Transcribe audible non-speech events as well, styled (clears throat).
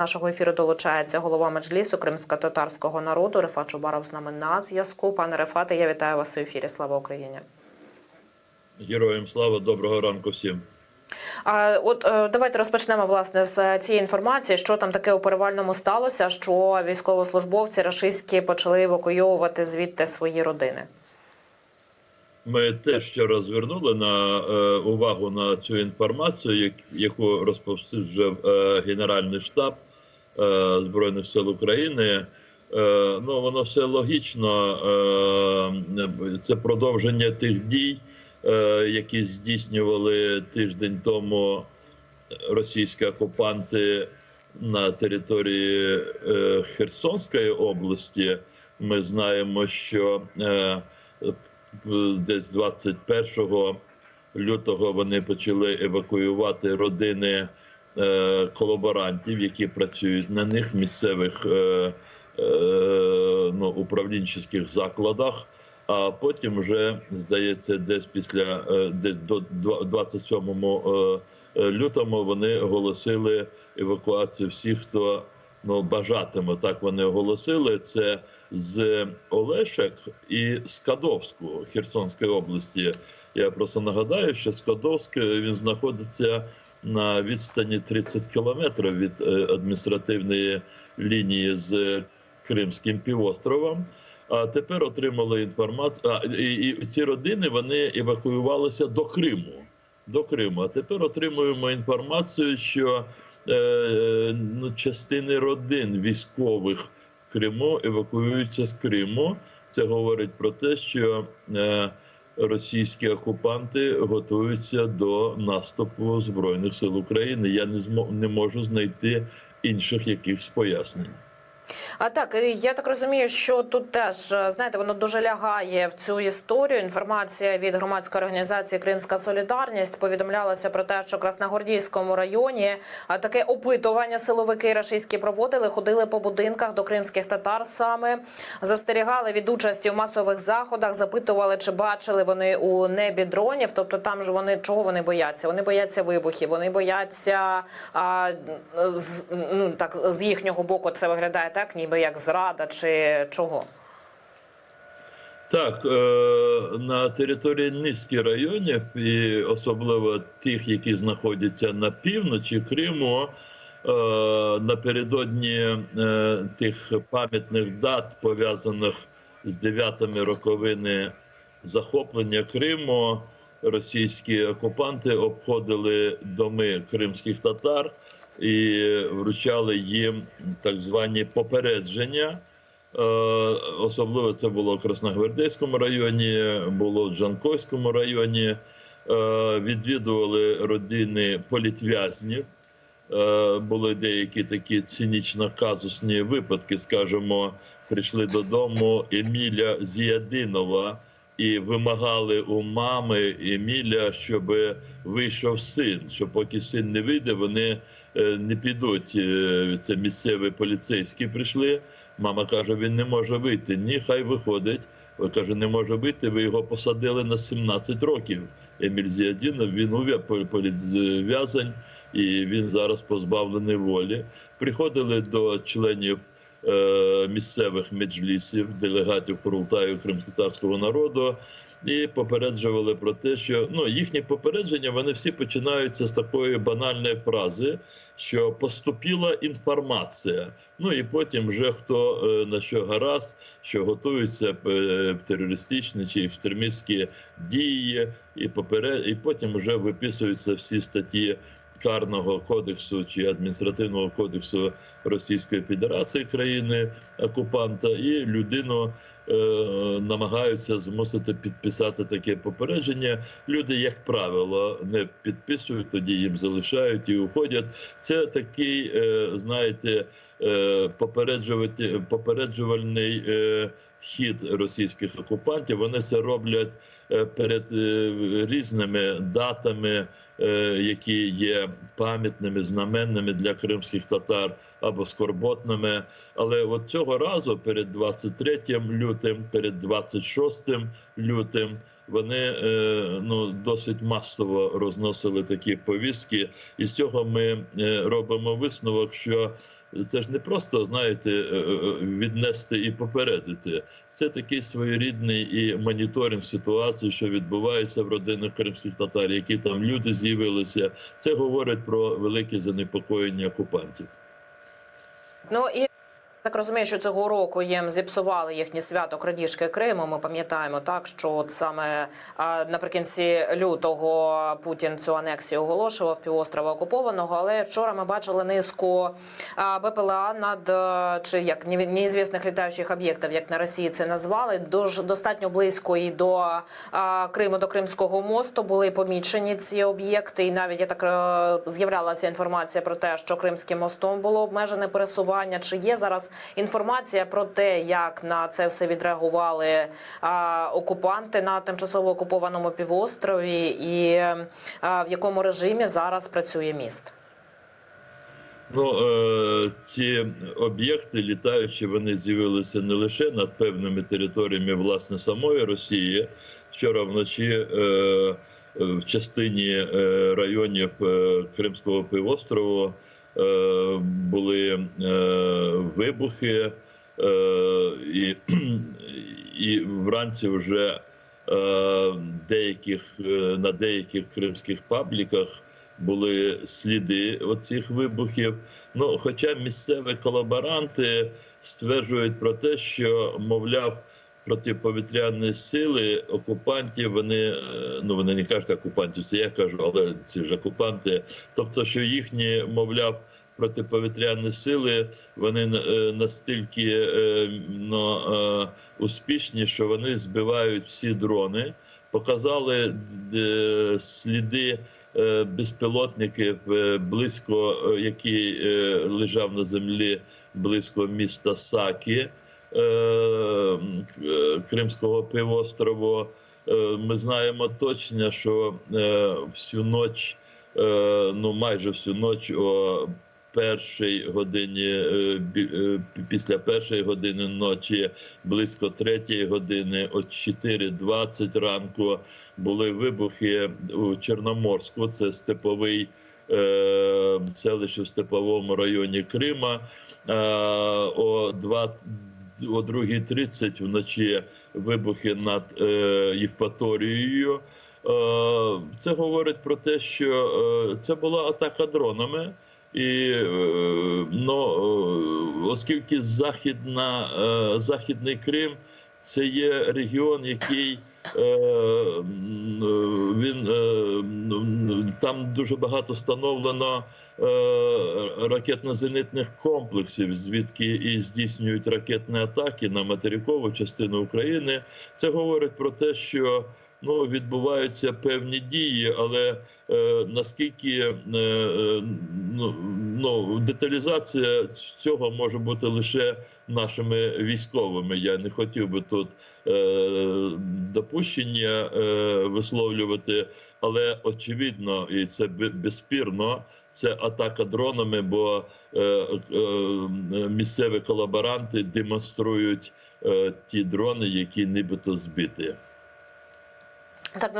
нашого ефіру долучається голова меджлісу кримсько-татарського народу Рефат Чубаров з нами на зв'язку. Пане Рефате, я вітаю вас у ефірі. Слава Україні. Героям слава, доброго ранку всім. А от е, давайте розпочнемо власне з цієї інформації, що там таке у перевальному сталося, що військовослужбовці рашистські почали евакуйовувати звідти свої родини. Ми теж ще раз звернули на е, увагу на цю інформацію, як, яку розповсюджував е, Генеральний штаб Збройних сил України. Е, ну воно все логічно. Е, це продовження тих дій, е, які здійснювали тиждень тому російські окупанти на території е, Херсонської області. Ми знаємо, що е, десь 21 лютого вони почали евакуювати родини е, колаборантів, які працюють на них в місцевих е, е, ну, управлінчих закладах. А потім вже здається, десь після е, десь до 27 е, лютого вони оголосили евакуацію всіх, хто ну бажатиме. Так вони оголосили. Це з Олешек і з Кадовську Херсонської області. Я просто нагадаю, що Скадовськ він знаходиться на відстані 30 кілометрів від е, адміністративної лінії з Кримським півостровом. А тепер отримали інформацію. А і, і ці родини вони евакуювалися до Криму. До Криму. А тепер отримуємо інформацію, що е, ну, частини родин військових в Криму евакуюються з Криму. Це говорить про те, що е, російські окупанти готуються до наступу збройних сил України. Я не змо не можу знайти інших якихось пояснень. А так я так розумію, що тут теж е, знаєте, воно дуже лягає в цю історію. Інформація від громадської організації Кримська Солідарність повідомлялося про те, що в Красногвардійському районі таке опитування силовики рашистські проводили, ходили по будинках до кримських татар саме застерігали від участі у масових заходах, запитували, чи бачили вони у небі дронів. Тобто, там ж вони чого вони бояться? Вони бояться вибухів, вони бояться а, з, ну так з їхнього боку. Це виглядає так, ніби як зрада чи чого. Так, е, на території низки районів, і особливо тих, які знаходяться на півночі Криму, е, напередодні е, тих пам'ятних дат, пов'язаних з дев'ятими роковини захоплення Криму, російські окупанти обходили доми кримських татар і вручали їм так звані попередження. Е, Особливо це було в Красногвардейському районі, було в Джанкойському районі. Е, Відвідували родини політв'язнів. Е, Були деякі такі цинічно-казусні випадки. Скажімо, прийшли додому Еміля Зіядинова і вимагали у мами Еміля, щоб вийшов син. Що поки син не вийде, вони е, не підуть. Е, Це місцеві поліцейські прийшли. Мама каже: він не може вийти. Ні, хай виходить. Каже, не може вийти. Ви його посадили на 17 років. Еміль Зіадінов, він ув'я- політв'язень, і він зараз позбавлений волі. Приходили до членів місцевих меджлісів, делегатів Курултаю кримськотарського народу. І попереджували про те, що ну їхні попередження вони всі починаються з такої банальної фрази, що поступила інформація. Ну і потім вже хто е, на що гаразд, що готуються е, терористичні чи екстремістські дії, і поперед... і потім вже виписуються всі статті карного кодексу чи адміністративного кодексу Російської Федерації країни окупанта, і людину е, намагаються змусити підписати таке попередження. Люди, як правило, не підписують, тоді їм залишають і уходять. Це такий, е, знаєте, е, попереджувати попереджувальний е, хід російських окупантів. Вони це роблять е, перед е, різними датами. е, які є пам'ятними, знаменними для кримських татар або скорботними. Але от цього разу, перед 23 лютим, перед 26 лютим, вони е, ну досить масово розносили такі повістки, і з цього ми е, робимо висновок, що це ж не просто знаєте е, віднести і попередити. Це такий своєрідний і моніторинг ситуації, що відбувається в родинах кримських татар, які там люди з'явилися. Це говорить про велике занепокоєння окупантів. Ну і так розумію, що цього року їм зіпсували їхнє свято крадіжки Криму. Ми пам'ятаємо так, що от саме наприкінці лютого Путін цю анексію оголошував півострова окупованого. Але вчора ми бачили низку БПЛА над чи як неізвісних літаючих об'єктів, як на Росії це назвали. Дуже достатньо близько і до Криму, до Кримського мосту були помічені ці об'єкти. І навіть я так е, з'являлася інформація про те, що Кримським мостом було обмежене пересування. Чи є зараз інформація про те, як на це все відреагували а, окупанти на тимчасово окупованому півострові, і а, в якому режимі зараз працює міст? Ну, е, ці об'єкти літаючі, вони з'явилися не лише над певними територіями власне самої Росії. Вчора вночі е, е, в частині е, районів е, Кримського півострову е, були е, вибухи, е, і, (clears throat) і вранці вже е, деяких, е, на деяких кримських пабліках були сліди оцих вибухів. Ну, хоча місцеві колаборанти стверджують про те, що мовляв. Протиповітряні сили окупантів, вони е, ну вони не кажуть окупантів, це я кажу, але ці ж окупанти. Тобто, що їхні, мовляв, протиповітряні сили вони е, настільки е, ну, успішні, що вони збивають всі дрони, показали сліди безпілотників близько, який лежав на землі близько міста Сакі Кримського півострову. Е, Ми знаємо точно, що е, всю ніч, е, ну майже всю ніч о першій годині, е, е, після першої години ночі, близько третьої години, о 4.20 ранку були вибухи у Чорноморську. Це степовий е, селище в степовому районі Крима. Е, о 2 о 2.30 вночі вибухи над е, Євпаторією. Е, це говорить про те, що е, це була атака дронами. І ну, оскільки західна, західний Крим це є регіон, який він е, там дуже багато встановлено е, ракетно-зенитних комплексів, звідки і здійснюють ракетні атаки на материкову частину України. Це говорить про те, що ну відбуваються певні дії, але е, наскільки е, е, ну, ну деталізація цього може бути лише нашими військовими. Я не хотів би тут е, допущення е, висловлювати, але очевидно, і це бе- безспірно. Це атака дронами, бо е, е, місцеві колаборанти демонструють е, ті дрони, які нібито збиті. Так